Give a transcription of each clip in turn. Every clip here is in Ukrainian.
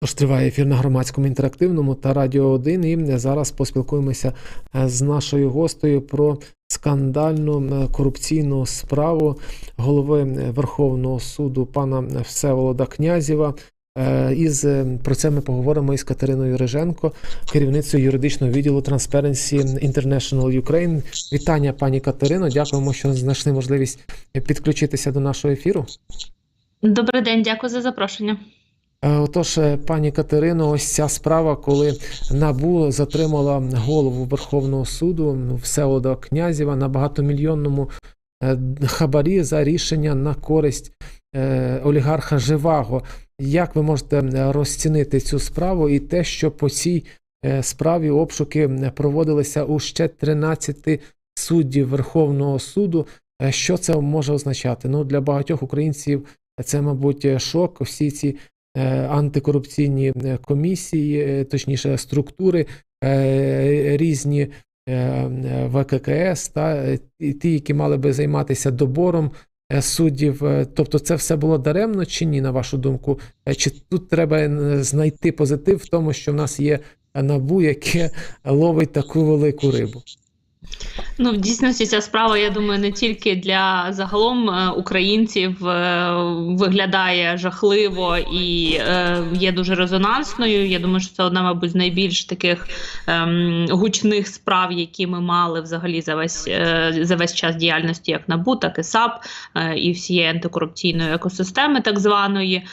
Тож триває ефір на громадському інтерактивному та Радіо 1. І зараз поспілкуємося е, з нашою гостею про скандальну е, корупційну справу голови Верховного суду пана Всеволода Князєва. Е, Із е, про це ми поговоримо із Катериною Риженко, керівницею юридичного відділу Transparency International Ukraine. Вітання, пані Катерино. Дякуємо, що знайшли можливість підключитися до нашого ефіру. Добрий день, дякую за запрошення. Е, Отож, пані Катерино, ось ця справа, коли НАБУ затримала голову Верховного суду ну, Всеволода Князєва на багатомільйонному хабарі за рішення на користь олігарха Живаго. Як ви можете розцінити цю справу і те, що по цій е, справі обшуки проводилися у ще 13 суддів Верховного суду? Е, Що це може означати? Ну, для багатьох українців це, мабуть, шок. Всі ці е, антикорупційні комісії, точніше структури, різні ВККС, та ті, які мали би займатися добором суддів. Е, Тобто, це все було даремно чи ні, на вашу думку? Е, Чи тут треба е, знайти позитив в тому, що в нас є набу, яке ловить таку велику рибу? Ну, в дійсності ця справа, я думаю, не тільки для загалом е, українців е, виглядає жахливо і е, є дуже резонансною. Я думаю, що це одна, мабуть, з найбільш таких ем, гучних справ, які ми мали взагалі за весь за весь час діяльності, як НАБУ, так і САП і всієї антикорупційної екосистеми, так званої.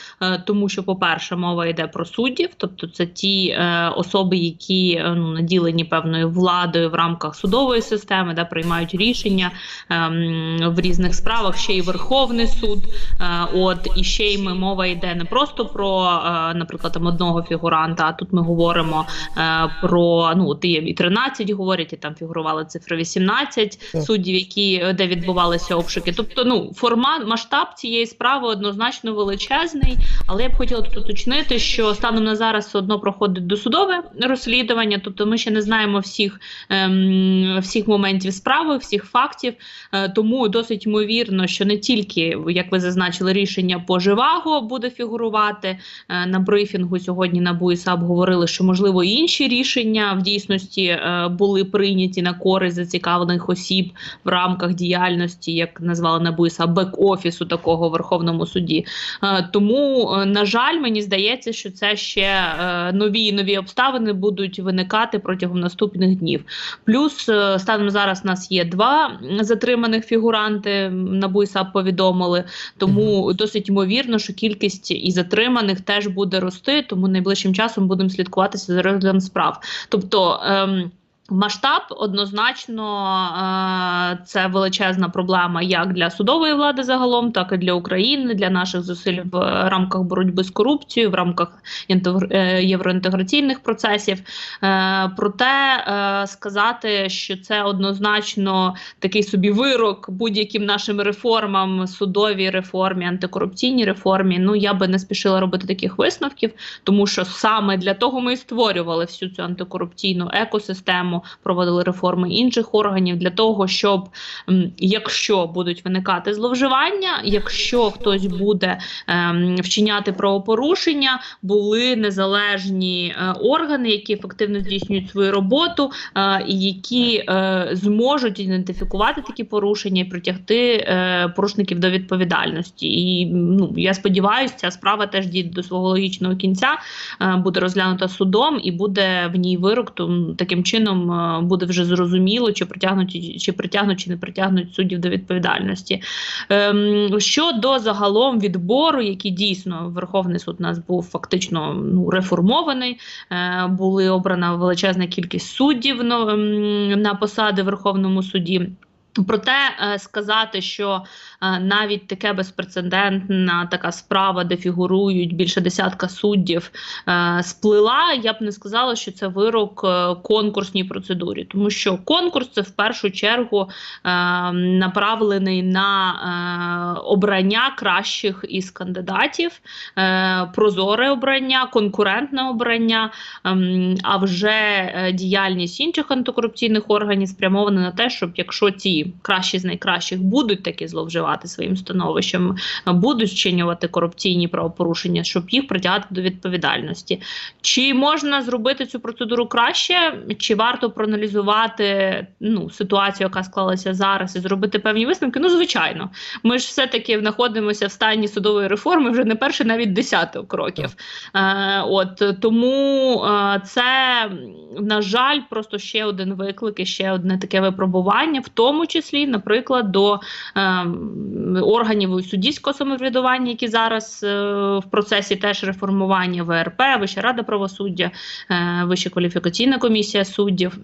Тому що, по-перше, мова йде про суддів, тобто це ті особи, які ну, наділені певною владою в рамках судової системи, де приймають рішення ем, в різних справах, ще й Верховний суд. Е, от і ще й ми мова йде не просто про, е, наприклад, там одного фігуранта, а тут ми говоримо е, про ну от і 13 говорять, і там фігурували цифри 18 Так. суддів, які е, де відбувалися обшуки. Тобто, ну формат масштаб цієї справи однозначно величезний. Але я б хотіла тут уточнити, що станом на зараз все одно проходить досудове розслідування, тобто ми ще не знаємо всіх, ем, всіх моментів справи, всіх фактів. Е, тому досить ймовірно, що не тільки, як ви зазначили, рішення по Живаго буде фігурувати е, на брифінгу. Сьогодні НАБУ і САП говорили, що можливо інші рішення в дійсності е, були прийняті на користь зацікавлених осіб в рамках діяльності, як назвали НАБУ і САП, бек-офісу такого в Верховному суді. Тому, на жаль, мені здається, що це ще нові нові обставини будуть виникати протягом наступних днів. Плюс станом зараз у нас є два затриманих фігуранти. НАБУ і САП повідомили. Тому досить ймовірно, що кількість і затриманих теж буде рости. Тому найближчим часом будемо слідкуватися за розглядом справ. Тобто. Ем, Масштаб однозначно е, це величезна проблема як для судової влади загалом, так і для України, для наших зусиль в рамках боротьби з корупцією, в рамках е, євроінтеграційних процесів. Е, Проте сказати, що це однозначно такий собі вирок будь-яким нашим реформам, судовій реформі, антикорупційній реформі. Ну я би не спішила робити таких висновків, тому що саме для того ми і створювали всю цю антикорупційну екосистему, проводили реформи інших органів для того, щоб якщо будуть виникати зловживання, якщо хтось буде ем, вчиняти правопорушення, були незалежні е, органи, які ефективно здійснюють свою роботу, е, і які е, зможуть ідентифікувати такі порушення і притягти порушників до відповідальності. І ну я сподіваюся, ця справа теж дійде до свого логічного кінця, буде розглянута судом і буде в ній вирок. Таким чином е, буде вже зрозуміло, чи притягнуть, чи притягнуть, чи не притягнуть суддів до відповідальності. Ем, щодо загалом відбору, який дійсно Верховний суд у нас був фактично ну реформований, е, були обрана величезна кількість суддів ем, на посади в Верховному суді. Проте е, сказати, що е, навіть таке безпрецедентна така справа, де фігурують більше десятка суддів, е, сплила, я б не сказала, що це вирок конкурсній процедурі, тому що конкурс це в першу чергу направлений на обрання кращих із кандидатів, прозоре обрання, конкурентне обрання. ем, А вже діяльність інших антикорупційних органів спрямована на те, щоб якщо ці судді, кращі з найкращих, будуть таки зловживати своїм становищем, будуть вчинювати корупційні правопорушення, щоб їх притягати до відповідальності. Чи можна зробити цю процедуру краще, чи варто проаналізувати ну, ситуацію, яка склалася зараз, і зробити певні висновки? Ну, звичайно, ми ж все-таки знаходимося в стані судової реформи вже не перший, навіть десяток років. Е, от тому е, це, на жаль, просто ще один виклик і ще одне таке випробування, в тому числі, наприклад, до е, органів суддівського самоврядування, які зараз е, в процесі теж реформування ВРП, Вища рада правосуддя, е, Вища кваліфікаційна комісія суддів.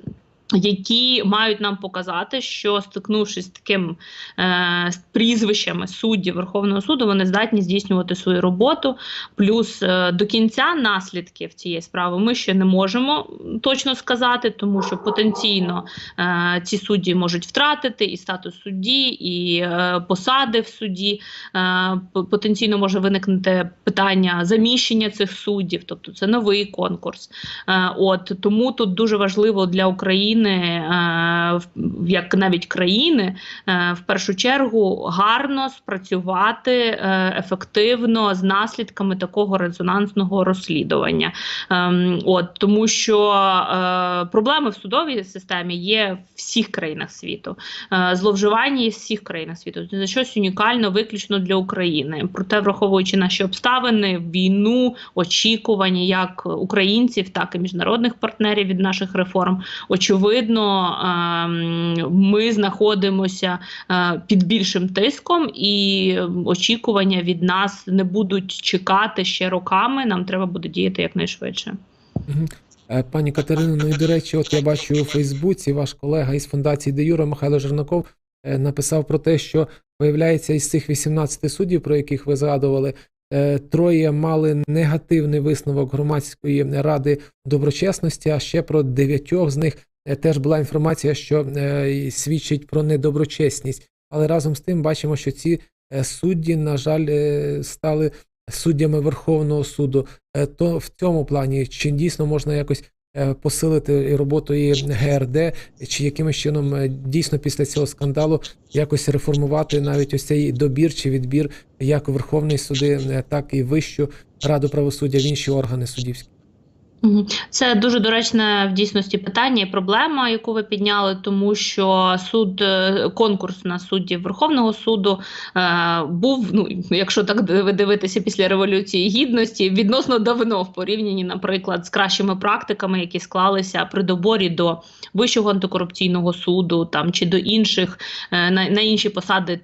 Які мають нам показати, що стикнувшись з таким е, прізвищами суддів Верховного суду, вони здатні здійснювати свою роботу. Плюс е, до кінця наслідків цієї справи ми ще не можемо точно сказати, тому що потенційно е, ці судді можуть втратити і статус судді, і е, посади в суді. Е, потенційно може виникнути питання заміщення цих суддів, тобто це новий конкурс. Е, От тому тут дуже важливо для України, е, в- як навіть країни, е, в першу чергу гарно спрацювати е, ефективно з наслідками такого резонансного розслідування. Ем, От тому, що е, проблеми в судовій системі є в всіх країнах світу, е, зловживання є в всіх країнах світу. Це щось унікально, виключно для України. Проте, враховуючи наші обставини, війну, очікування як українців, так і міжнародних партнерів від наших реформ, очевидно, ем, ми знаходимося під більшим тиском, і очікування від нас не будуть чекати ще роками. Нам треба буде діяти якнайшвидше. Е, Пані Катерино, ну і до речі, от я бачу у Фейсбуці ваш колега із фундації Де Юра Михайло Жернаков е, написав про те, що виявляється із цих 18 суддів, про яких ви згадували, е, троє мали негативний висновок громадської ради доброчесності, а ще про дев'ятьох з них теж була інформація, що е, свідчить про недоброчесність. Але разом з тим бачимо, що ці е, судді, на жаль, е, стали суддями Верховного суду. Е, То в цьому плані чи дійсно можна якось е, посилити роботу і ГРД, чи якимось чином е, дійсно після цього скандалу якось реформувати навіть ось цей добір чи відбір як у Верховний суди, е, так і Вищу раду правосуддя в інші органи суддівські. Це дуже доречне в дійсності питання і проблема, яку ви підняли, тому що суд е, конкурс на суддів Верховного суду е, був, ну якщо так дивитися після революції гідності, відносно давно в порівнянні, наприклад, з кращими практиками, які склалися при доборі до Вищого антикорупційного суду там чи до інших е, на, на інші посади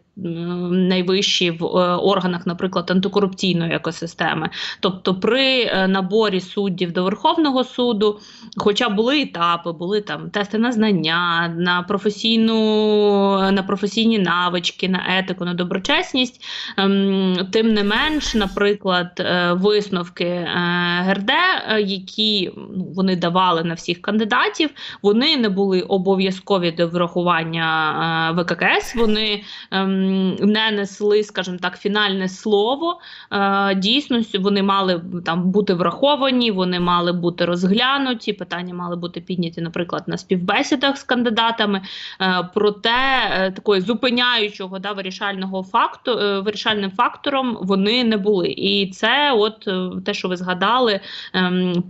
найвищі в е, органах, наприклад, антикорупційної екосистеми. Тобто, при е, наборі суддів до Верховного суду, хоча були етапи, були там тести на знання, на професійну, на професійні навички, на етику, на доброчесність. ем, Тим не менш, наприклад, е, висновки е, ГРД, е, які ну, вони давали на всіх кандидатів, вони не були обов'язкові до врахування ВККС. Вони ем, не несли, скажімо так, фінальне слово. Дійсно, вони мали там бути враховані, вони мали бути розглянуті. Питання мали бути підняті, наприклад, на співбесідах з кандидатами. Е, проте е, такої зупиняючого да, вирішального факту, е, вирішальним фактором вони не були. І це, от те, що ви згадали, ем,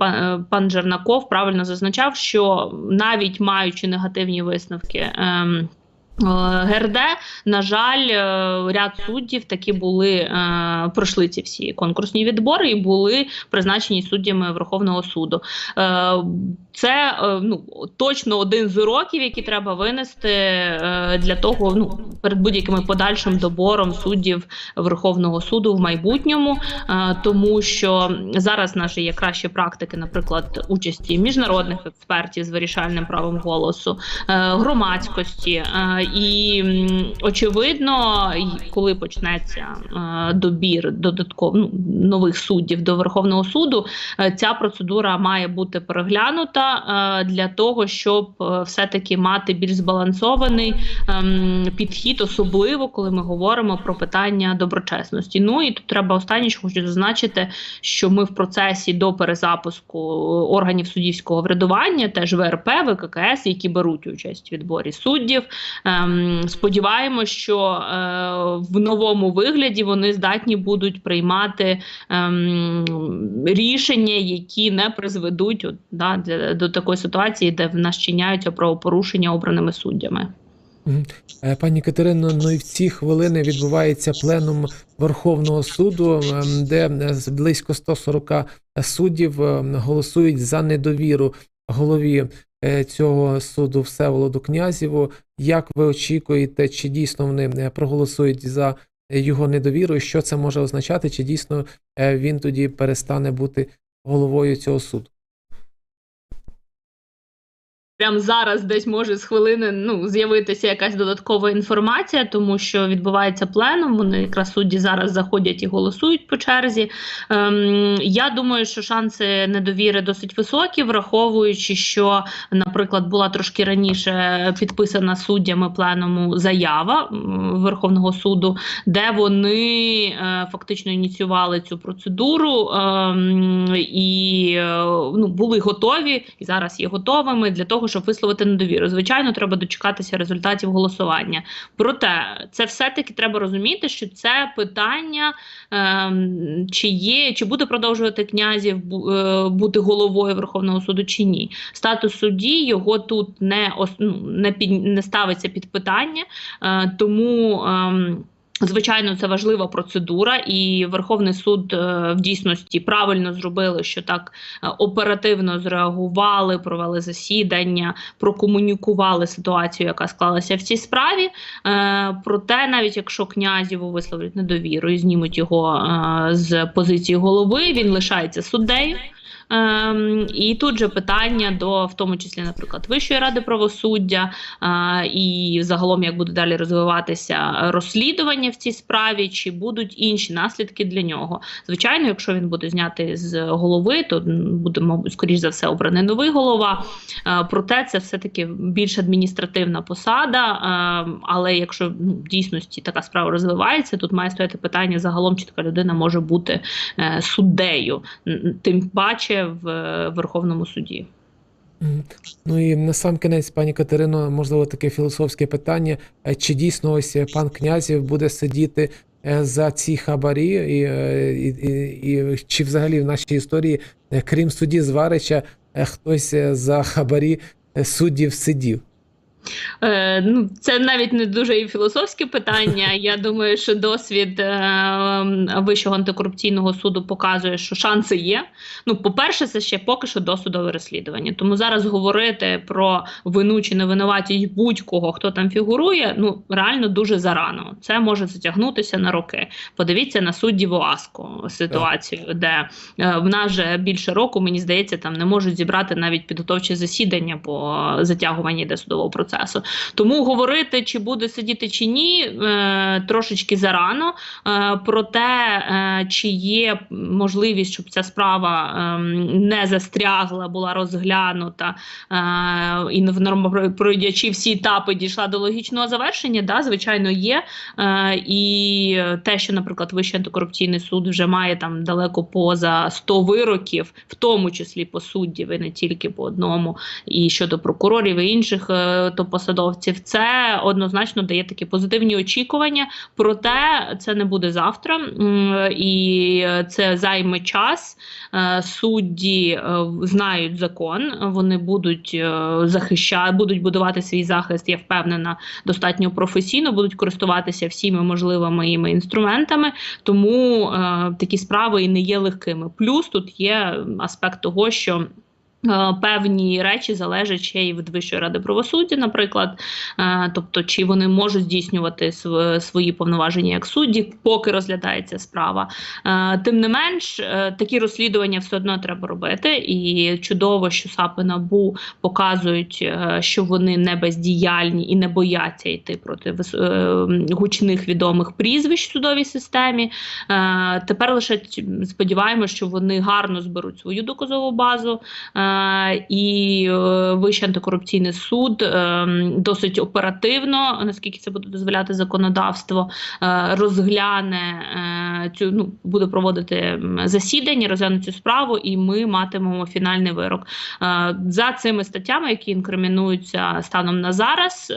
пан Жернаков правильно зазначав, що навіть маючи негативні висновки. Е, ГРД, на жаль, е, ряд суддів таки були е, пройшли ці всі конкурсні відбори і були призначені суддями Верховного суду. Це ну точно один з уроків, які треба винести для того, ну перед будь-яким подальшим добором суддів Верховного суду в майбутньому, тому що зараз наші є кращі практики, наприклад, участі міжнародних експертів з вирішальним правом голосу, громадськості. І очевидно, коли почнеться е, добір додатково ну, нових суддів до Верховного суду, е, ця процедура має бути переглянута е, для того, щоб все-таки мати більш збалансований ем, підхід, особливо коли ми говоримо про питання доброчесності. Ну і тут треба останнє, що хочу зазначити, що ми в процесі до перезапуску органів суддівського врядування, теж ВРП, ВККС, які беруть участь у відборі суддів, сподіваємося, що е, в новому вигляді вони здатні будуть приймати ем, рішення, які не призведуть от, да, до такої ситуації, де в нас чиняються правопорушення обраними суддями. Е, Пані Катерино, ну і в ці хвилини відбувається пленум Верховного суду, ем, де е, близько 140 суддів ем, голосують за недовіру голові цього суду Всеволоду Князєву. Як ви очікуєте, чи дійсно вони е, проголосують за його недовіру, і що це може означати, чи дійсно е, він тоді перестане бути головою цього суду? Прямо зараз десь може з хвилини ну, з'явитися якась додаткова інформація, тому що відбувається пленум. Вони якраз судді зараз заходять і голосують по черзі. Ем, я думаю, що шанси недовіри досить високі, враховуючи, що, наприклад, була трошки раніше підписана суддями пленуму заява Верховного суду, де вони е, фактично ініціювали цю процедуру ем, і е, ну, були готові і зараз є готовими для того, щоб висловити недовіру. Звичайно, треба дочекатися результатів голосування. Проте це все-таки треба розуміти, що це питання, ем, чи є, чи буде продовжувати князів е, бути головою Верховного суду чи ні. Статус судді його тут не ну, не, під, не ставиться під питання, е, тому. ем, Звичайно, це важлива процедура, і Верховний суд е, в дійсності правильно зробили, що так е, оперативно зреагували, провели засідання, прокомунікували ситуацію, яка склалася в цій справі. Е, проте, навіть якщо князєву висловлять недовіру і знімуть його з позиції голови, він лишається суддею. Ем, і тут же питання до, в тому числі, наприклад, Вищої ради правосуддя е, і загалом, як буде далі розвиватися розслідування в цій справі, чи будуть інші наслідки для нього. Звичайно, якщо він буде знятий з голови, то буде, мабуть, скоріш за все, обраний новий голова. Е, проте це все-таки більш адміністративна посада. Е, але якщо ну, в дійсності така справа розвивається, тут має стояти питання загалом, чи така людина може бути е, суддею, тим паче в е, Верховному суді. Ну і на сам кінець, пані Катерино, можливо, таке філософське питання: Е, чи дійсно ось е, пан Князів буде сидіти за ці хабарі, і, і, і, і чи взагалі в нашій історії, крім судді Зварича, хтось за хабарі суддів сидів? Е, ну, це навіть не дуже і філософське питання. Я думаю, що досвід е, Вищого антикорупційного суду показує, що шанси є. Ну, по-перше, це ще поки що досудове розслідування. Тому зараз говорити про вину чи невинуватість будь-кого, хто там фігурує, ну реально дуже зарано. Це може затягнутися на роки. Подивіться на суддів ОАСКО ситуацію, де е, в нас вже більше року, мені здається, там не можуть зібрати навіть підготовче засідання по затягуванні йде судового процесу. Тому говорити, чи буде сидіти чи ні, е, трошечки зарано. Е, проте, е, чи є можливість, щоб ця справа е, не застрягла, була розглянута і в пройдячи всі етапи дійшла до логічного завершення, да, звичайно, є. І те, що, наприклад, Вищий антикорупційний суд вже має там далеко поза 100 вироків, в тому числі по суддів, і не тільки по одному, і щодо прокурорів і інших е, то посадовців, це однозначно дає такі позитивні очікування. Проте це не буде завтра, і це займе час. Е, Судді е, знають закон, вони будуть захищати, будуть будувати свій захист. Я впевнена, достатньо професійно, будуть користуватися всіми можливими іми інструментами. Тому е, такі справи і не є легкими. Плюс тут є аспект того, що. Е, Певні речі залежать ще й від Вищої ради правосуддя, наприклад, Е, тобто чи вони можуть здійснювати свої повноваження як судді, поки розглядається справа. Е, Тим не менш, такі розслідування все одно треба робити, і чудово, що САП і НАБУ показують, що вони не бездіяльні і не бояться йти проти гучних відомих прізвищ в судовій системі. Тепер лише сподіваємося, що вони гарно зберуть свою доказову базу. Е, І е, Вищий антикорупційний суд е, досить оперативно, наскільки це буде дозволяти законодавство, розгляне цю ну буде проводити засідання, розгляне цю справу, і ми матимемо фінальний вирок. За цими статтями, які інкримінуються станом на зараз,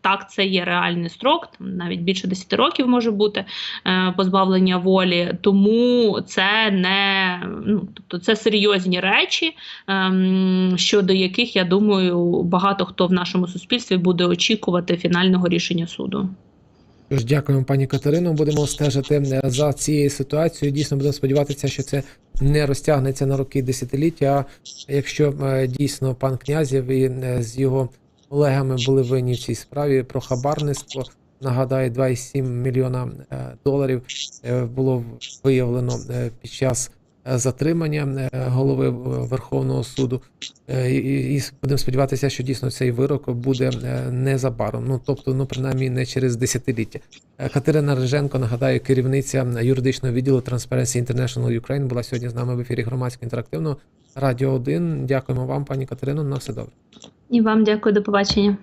так це є реальний строк, навіть більше 10 років може бути позбавлення волі. Тому це не ну тобто це серйозні речі, щодо яких я думаю, багато хто в нашому суспільстві буде очікувати фінального рішення суду. Тож дякуємо, пані Катерино. Будемо стежити за цією ситуацією. Дійсно, будемо сподіватися, що це не розтягнеться на роки десятиліття. А якщо е, дійсно пан князів і е, з його колегами були винні в цій справі про хабарництво, нагадаю, 2,7 мільйона е, доларів було виявлено під час затримання е, голови Верховного суду. Е, І, будемо сподіватися, що дійсно цей вирок буде е, незабаром. Ну тобто, ну принаймні не через десятиліття. Е, Катерина Риженко, нагадаю, керівниця юридичного відділу Transparency International Ukraine, була сьогодні з нами в ефірі громадського інтерактивного Радіо 1. Дякуємо вам, пані Катерино. На все добре. І вам дякую, до побачення.